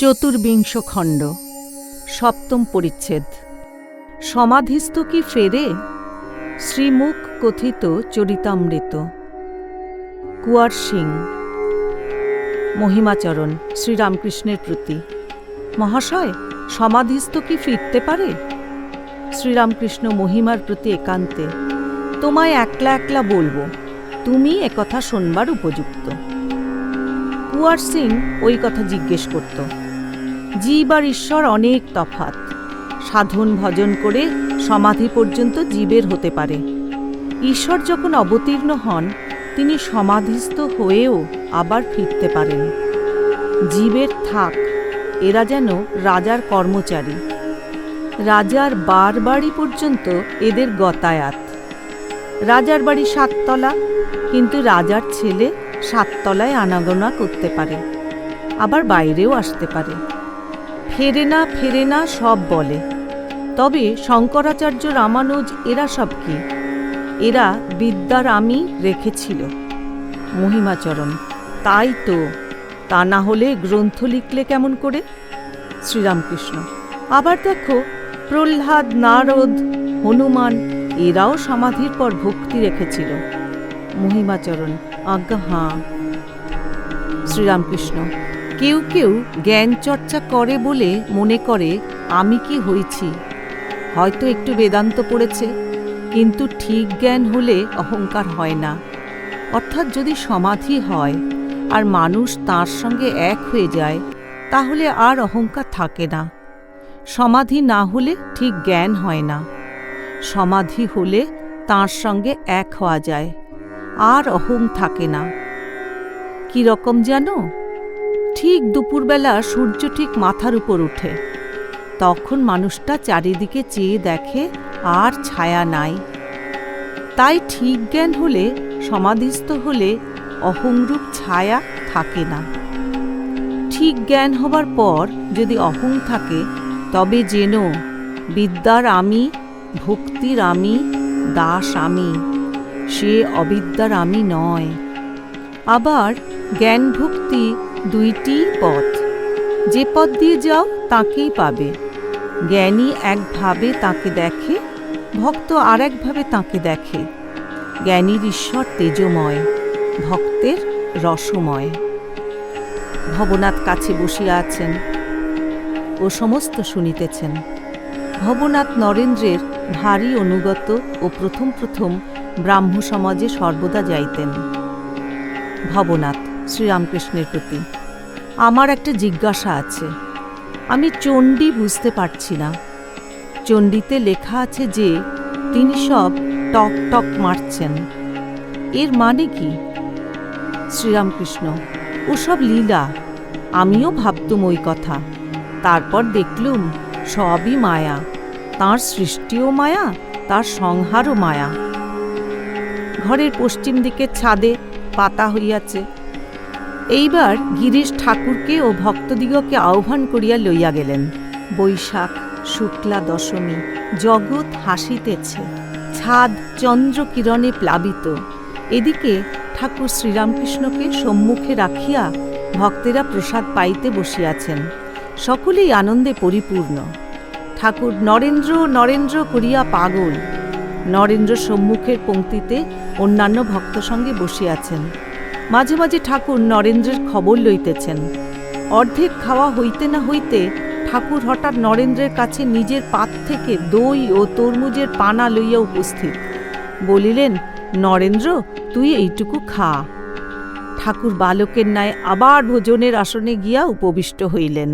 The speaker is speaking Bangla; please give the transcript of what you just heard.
চতুর্বিংশ খণ্ড, সপ্তম পরিচ্ছেদ। সমাধিস্থ কি ফেরে? শ্রীমুখ কথিত চরিতামৃত। কুয়ার সিং মহিমাচরণ, শ্রীরামকৃষ্ণের প্রতি। মহাশয়, সমাধিস্থ কি ফিরতে পারে? শ্রীরামকৃষ্ণ মহিমার প্রতি একান্তে, তোমায় একলা একলা বলব, তুমি একথা শোনবার উপযুক্ত। কুয়ার সিং ওই কথা জিজ্ঞেস করত। জীব আর ঈশ্বর অনেক তফাত সাধন ভজন করে সমাধি পর্যন্ত জীবের হতে পারে। ঈশ্বর যখন অবতীর্ণ হন, তিনি সমাধিস্থ হয়েও আবার ফিরতে পারেন। জীবের থাক, এরা যেন রাজার কর্মচারী। রাজার বার বাড়ি পর্যন্ত এদের গতায়াত। রাজার বাড়ি সাততলা, কিন্তু রাজার ছেলে সাততলায় আনাগোনা করতে পারে। আবার বাইরেও আসতে পারে। ফেরে না ফেরে না সব বলে। তবে শঙ্করাচার্য রামানুজ, এরা সব কি? এরা বিদ্যার আমি রেখেছিল। মহিমাচরণ, তাই তো। তা না হলে গ্রন্থ লিখলে কেমন করে? শ্রীরামকৃষ্ণ, আবার দেখো, প্রহ্লাদ, নারদ, হনুমান, এরাও সমাধির পর ভক্তি রেখেছিল। মহিমাচরণ, আজ্ঞা, হাঁ। শ্রীরামকৃষ্ণ কেউ কেউ জ্ঞান চর্চা করে বলে মনে করে আমি কি হয়েছি হয়তো একটু বেদান্ত পড়েছে, কিন্তু ঠিক জ্ঞান হলে অহংকার হয় না। অর্থাৎ যদি সমাধি হয় আর মানুষ তার সঙ্গে এক হয়ে যায়, তাহলে আর অহংকার থাকে না। সমাধি না হলে ঠিক জ্ঞান হয় না। সমাধি হলে তার সঙ্গে এক হওয়া যায়, আর অহং থাকে না। কি রকম জানো? ঠিক দুপুরবেলা সূর্য ঠিক মাথার উপর ওঠে তখন মানুষটা চারিদিকে চেয়ে দেখে, আর ছায়া নাই। তাই ঠিক জ্ঞান হলে, সমাধিস্থ হলে অহংরূপ ছায়া থাকে না। ঠিক জ্ঞান হবার পর যদি অহং থাকে, তবে যেন বিদ্যার আমি, ভক্তির আমি, দাস আমি, সে অবিদ্যার আমি নয়। আবার জ্ঞান ভক্তি দুইটি পথ। যে পথ দিয়ে যাও, তাকেই পাবে। জ্ঞানী একভাবে তাকে দেখে, ভক্ত আর একভাবে তাকে দেখে। জ্ঞানীর ঈশ্বর তেজময়, ভক্তের রসময়। ভবনাথ কাছে বসিয়া আছেন। ও সমস্ত শুনিতেছেন। ভবনাথ নরেন্দ্রের ভারী অনুগত ও প্রথম প্রথম ব্রাহ্ম সমাজে সর্বদা যাইতেন। ভবনাথ শ্রীরামকৃষ্ণের প্রতি। আমার একটা জিজ্ঞাসা আছে। আমি চণ্ডী বুঝতে পারছি না। চণ্ডীতে লেখা আছে যে, তিনি সব টক টক মারছেন। এর মানে কি? শ্রীরামকৃষ্ণ, ওসব লীলা, আমিও ভাবতুম ওই কথা। তারপর দেখলুম, সবই মায়া। তার সৃষ্টিও মায়া, তার সংহারও মায়া। ঘরের পশ্চিম দিকের ছাদে পাতা হইয়াছে। এইবার গিরিশ ঠাকুরকে ও ভক্তদিগকে আহ্বান করিয়া লইয়া গেলেন। বৈশাখ, শুক্লা দশমী, জগৎ হাসিতেছে। ছাদ চন্দ্রকিরণে প্লাবিত। এদিকে ঠাকুর শ্রীরামকৃষ্ণকে সম্মুখে রাখিয়া ভক্তেরা প্রসাদ পাইতে বসিয়াছেন। সকলেই আনন্দে পরিপূর্ণ। ঠাকুর নরেন্দ্র নরেন্দ্র করিয়া পাগল। নরেন্দ্র সম্মুখের পংক্তিতে অন্যান্য ভক্ত সঙ্গে বসিয়াছেন। মাঝে মাঝে ঠাকুর নরেন্দ্রের খবর লইতেছেন। অর্ধেক খাওয়া হইতে না হইতে ঠাকুর হঠাৎ নরেন্দ্রের কাছে নিজের পাত থেকে দই ও তরমুজের পানা লইয়া উপস্থিত। বলিলেন, নরেন্দ্র, তুই এইটুকু খা। ঠাকুর বালকের ন্যায় আবার ভোজনের আসনে গিয়া উপবিষ্ট হইলেন।